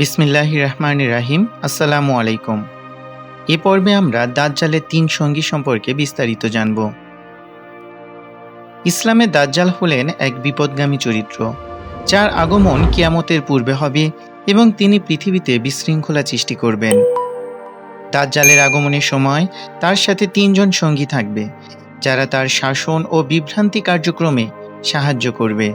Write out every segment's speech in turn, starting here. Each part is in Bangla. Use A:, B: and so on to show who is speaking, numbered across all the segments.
A: বিসমিল্লাহ রহমান রাহিম, আসসালামু আলাইকুম। এ পর্বে আমরা দাজ্জালের তিন সঙ্গী সম্পর্কে বিস্তারিত জানব। ইসলামে দাজ্জাল হলেন এক বিপদগামী চরিত্র, যার আগমন কিয়ামতের পূর্বে হবে এবং তিনি পৃথিবীতে বিশৃঙ্খলা সৃষ্টি করবেন। দাজ্জালের আগমনের সময় তার সাথে তিনজন সঙ্গী থাকবে, যারা তার শাসন ও বিভ্রান্তি কার্যক্রমে সাহায্য করবে।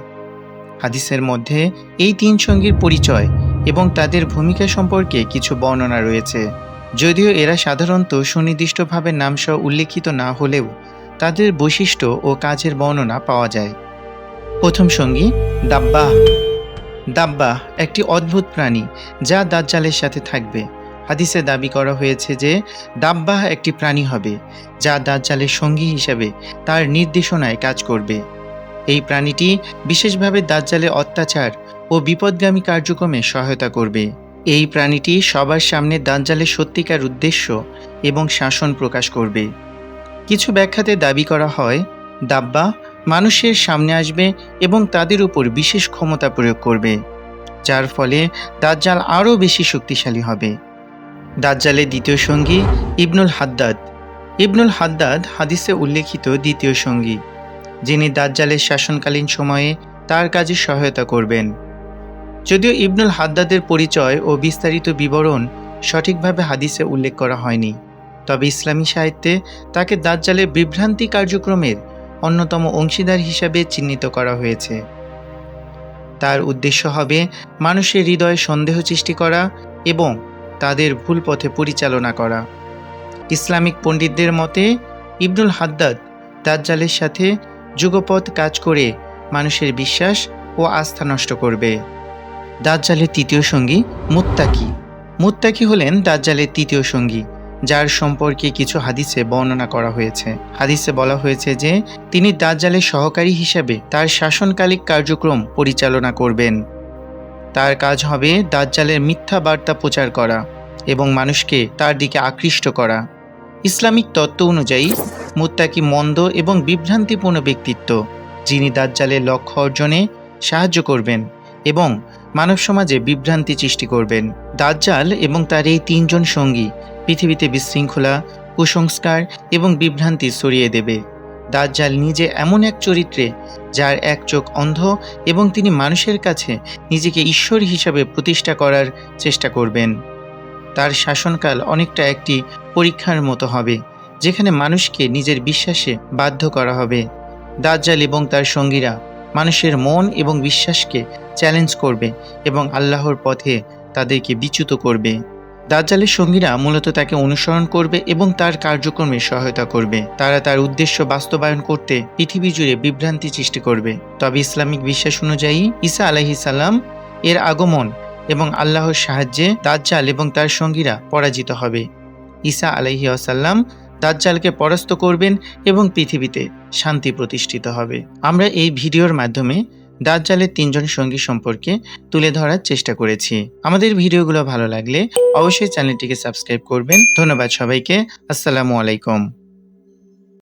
A: হাদিসের মধ্যে এই তিন সঙ্গীর পরিচয় এবং তাদের ভূমিকা সম্পর্কে কিছু বর্ণনা রয়েছে। যদিও এরা সাধারণত সুনির্দিষ্টভাবে নামসহ উল্লেখিত না হলেও তাদের বৈশিষ্ট্য ও কাজের বর্ণনা পাওয়া যায়। প্রথম সঙ্গী, দাব্বাহ। দাব্বাহ একটি অদ্ভুত প্রাণী যা দাজ্জালের সাথে থাকবে। হাদিসে দাবি করা হয়েছে যে দাব্বাহ একটি প্রাণী হবে, যা দাজ্জালের সঙ্গী হিসেবে তার নির্দেশনায় কাজ করবে। এই প্রাণীটি বিশেষভাবে দাজ্জালের অত্যাচার ও বিপদগামী কার্যক্রমে সহায়তা করবে। এই প্রাণীটি সবার সামনে দাজ্জালের সত্যিকার উদ্দেশ্য এবং শাসন প্রকাশ করবে। কিছু ব্যাখ্যাতে দাবি করা হয়, দাব্বা মানুষের সামনে আসবে এবং তাদের উপর বিশেষ ক্ষমতা প্রয়োগ করবে, যার ফলে দাজ্জাল আরও বেশি শক্তিশালী হবে। দাজ্জালের দ্বিতীয় সঙ্গী ইবনুল হাদ্দাদ। ইবনুল হাদ্দাদ হাদিসে উল্লেখিত দ্বিতীয় সঙ্গী, যিনি দাজ্জালের শাসনকালীন সময়ে তার কাজে সহায়তা করবেন। যদিও ইবনুল হাদ্দাদের পরিচয় ও বিস্তারিত বিবরণ সঠিকভাবে হাদিসে উল্লেখ করা হয়নি, তবে ইসলামী সাহিত্যে তাকে দাজ্জালের বিভ্রান্তি কার্যক্রমের অন্যতম অংশীদার হিসাবে চিহ্নিত করা হয়েছে। তার উদ্দেশ্য হবে মানুষের হৃদয়ে সন্দেহ সৃষ্টি করা এবং তাদের ভুল পথে পরিচালনা করা। ইসলামিক পণ্ডিতদের মতে, ইবনুল হাদ্দাদ দাজ্জালের সাথে যুগপথ কাজ করে মানুষের বিশ্বাস ও আস্থা নষ্ট করবে। দাজ্জালের তৃতীয় সঙ্গী মুত্তাকি। মুত্তাকি হলেন দাজ্জালের তৃতীয় সঙ্গী, যার সম্পর্কে কিছু হাদিসে বর্ণনা করা হয়েছে। হাদিসে বলা হয়েছে যে, তিনি দাজ্জালের সহকারী হিসেবে তার শাসনকালিক কার্যক্রম পরিচালনা করবেন। তার কাজ হবে দাজ্জালের মিথ্যা বার্তা প্রচার করা এবং মানুষকে তার দিকে আকৃষ্ট করা। ইসলামিক তত্ত্ব অনুযায়ী, মুত্তাকি মন্দ এবং বিভ্রান্তিপূর্ণ ব্যক্তিত্ব, যিনি দাজ্জালের লক্ষ্য অর্জনে সাহায্য করবেন। এবং মানব সমাজে বিভ্রান্তি সৃষ্টি করবেন। দাজ্জাল এবং তার এই তিনজন সঙ্গী পৃথিবীতে বিশৃঙ্খলা, কুসংস্কার এবং বিভ্রান্তি ছড়িয়ে দেবে। দাজ্জাল নিজে এমন এক চরিত্রে যার এক চোখ অন্ধ এবং তিনি মানুষের কাছে নিজেকে ঈশ্বর হিসাবে প্রতিষ্ঠা করার চেষ্টা করবেন। তার শাসনকাল অনেকটা একটি পরীক্ষার মতো হবে, যেখানে মানুষকে নিজের বিশ্বাসে বাধ্য করা হবে। দাজ্জাল এবং তার সঙ্গীরা মানুষের মন এবং বিশ্বাসকে চ্যালেঞ্জ করবে এবং আল্লাহর পথে তাদেরকে বিচ্যুত করবে। দাজ্জালের সঙ্গীরা মূলত তাকে অনুসরণ করবে এবং তার কার্যক্রমে সহায়তা করবে। তারা তার উদ্দেশ্য বাস্তবায়ন করতে পৃথিবী জুড়ে বিভ্রান্তি সৃষ্টি করবে। তবে ইসলামিক বিশ্বাস অনুযায়ী ঈসা আলাহি সাল্লাম এর আগমন এবং আল্লাহর সাহায্যে দাজ্জাল এবং তার সঙ্গীরা পরাজিত হবে। ঈসা আলাহি আসাল্লাম দাজ্জালকে পরাস্ত করবেন এবং পৃথিবীতে শান্তি প্রতিষ্ঠিত হবে। আমরা এই ভিডিওর মাধ্যমে দাজ্জালের তিনজন সঙ্গী সম্পর্কে তুলে ধরার চেষ্টা করেছি। আমাদের ভিডিওগুলো ভালো লাগলে অবশ্যই চ্যানেলটিকে সাবস্ক্রাইব করবেন। ধন্যবাদ সবাইকে। আসসালামু আলাইকুম।